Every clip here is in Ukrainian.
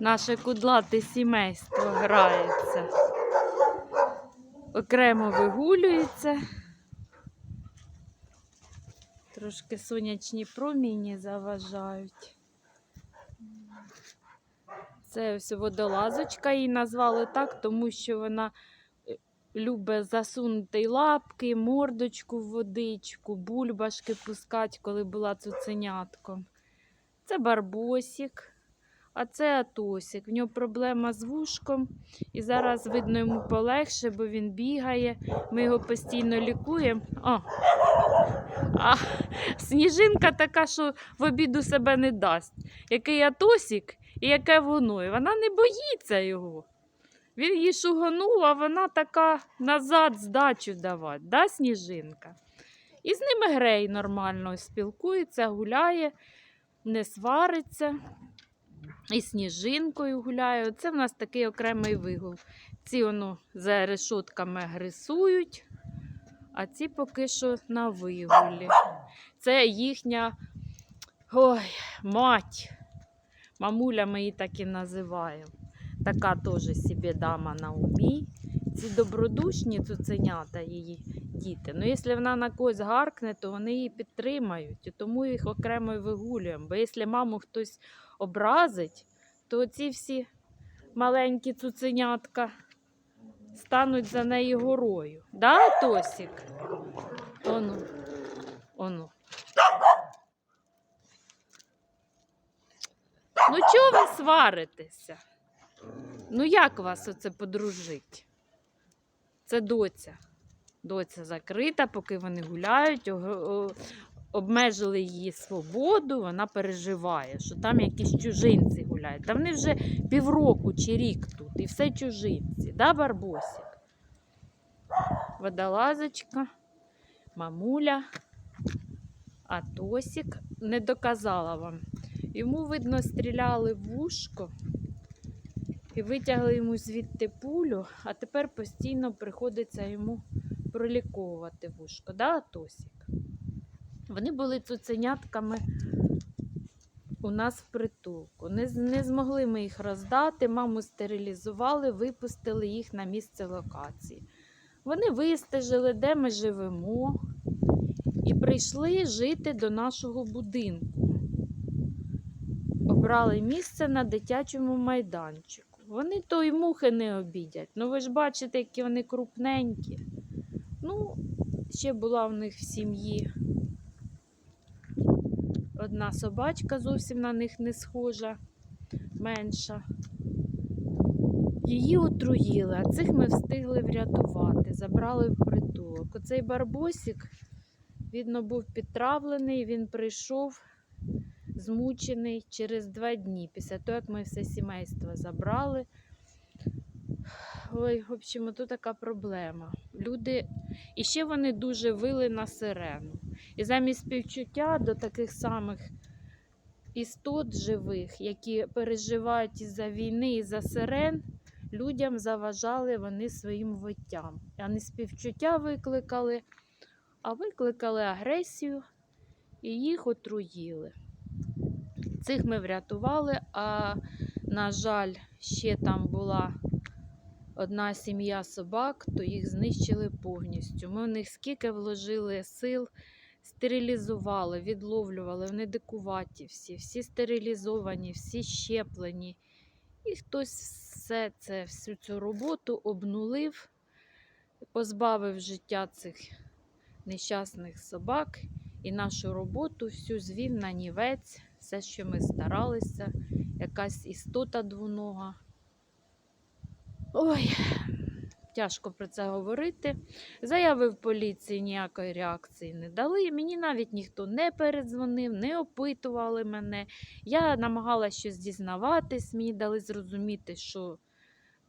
Наше кудлате сімейство грається. Окремо вигулюється. Трошки сонячні проміні заважають. Це ось водолазочка її назвали так, тому що вона е, любить засунути лапки, мордочку в водичку, бульбашки пускати, коли була цуценятком. Це барбосик, а це Атосик. В нього проблема з вушком. І зараз, видно, йому полегше, бо він бігає. Ми його постійно лікуємо. О! А сніжинка така, що в обіду себе не дасть. Який Атосик і яке воно. І вона не боїться його. Він її шуганув, а вона така назад здачу давати, да, сніжинка? І з ними грей нормально спілкується, гуляє, не свариться. І сніжинкою гуляє. Це в нас такий окремий вигул. Ці воно за решотками агресують, а ці поки що на вигулі. Це їхня ой, мать. Мамуля ми її так і називаємо. Така теж собі дама на умі. Ці добродушні цуценята її діти. Ну, якщо вона на когось гаркне, то вони її підтримають. І тому їх окремо вигулюємо. Бо якщо маму хтось образить, то ці всі маленькі цуценятка стануть за неї горою. Да, Тосік? Ону, ону. Ну, чого ви сваритеся? Ну, як вас оце подружить? Це доця. Доця закрита, поки вони гуляють, обмежили її свободу, вона переживає, що там якісь чужинці гуляють. Та вони вже півроку чи рік тут, і все чужинці, да, Барбосик? Водолазочка, мамуля, а Тосік не доказала вам. Йому, видно, стріляли в вушко і витягли йому звідти пулю, а тепер постійно приходиться йому проліковувати вушко. Да, Тосік? Вони були цуценятками у нас в притулку. Не, не змогли ми їх роздати, маму стерилізували, випустили їх на місце локації. Вони вистежили, де ми живемо, і прийшли жити до нашого будинку. Обрали місце на дитячому майданчику. Вони то й мухи не обідять. Ну ви ж бачите, які вони крупненькі. Ну, ще була в них в сім'ї одна собачка, зовсім на них не схожа, менша. Її отруїли, а цих ми встигли врятувати, забрали в притулок. Оцей барбосик, видно, був підтравлений, він прийшов змучений через два дні після того, як ми все сімейство забрали. Ой, в общем, тут така проблема. Люди, і ще вони дуже вили на сирену. І замість співчуття до таких самих істот живих, які переживають із-за війни, і за сирен, людям заважали вони своїм виттям. А не співчуття викликали, а викликали агресію і їх отруїли. Цих ми врятували, а на жаль, ще там була одна сім'я собак, то їх знищили повністю. Ми в них скільки вложили сил, стерилізували, відловлювали, вони дикуваті всі, всі стерилізовані, всі щеплені. І хтось все це, всю цю роботу обнулив, позбавив життя цих нещасних собак і нашу роботу всю звів на нівець, все, що ми старалися, якась істота двонога. Ой, тяжко про це говорити. Заяви в поліції ніякої реакції не дали. Мені навіть ніхто не передзвонив, не опитували мене. Я намагалася щось дізнаватись, мені дали зрозуміти, що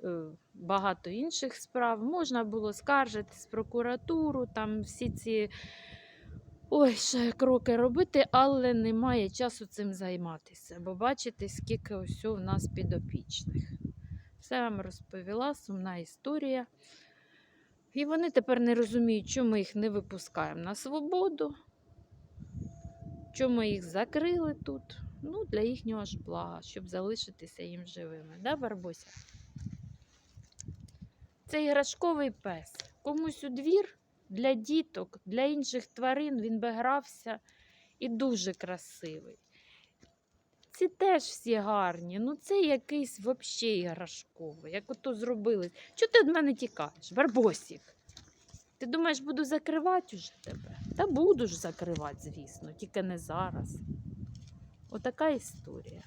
е, багато інших справ. Можна було скаржитись прокуратуру, там всі ці ой, ще кроки робити, але немає часу цим займатися. Бо бачите, скільки ось у нас підопічних. Все вам розповіла, сумна історія. І вони тепер не розуміють, чому ми їх не випускаємо на свободу, чому ми їх закрили тут. Ну, для їхнього ж блага, щоб залишитися їм живими. Да, Барбося? Це іграшковий пес. Комусь у двір для діток, для інших тварин він би грався і дуже красивий. Ці теж всі гарні. Ну це якийсь взагалі іграшковий. Як ото зробили. Чого ти від мене тікаєш, Барбосік? Ти думаєш, буду закривати уже тебе? Та буду ж закривати, звісно, тільки не зараз. Отака історія.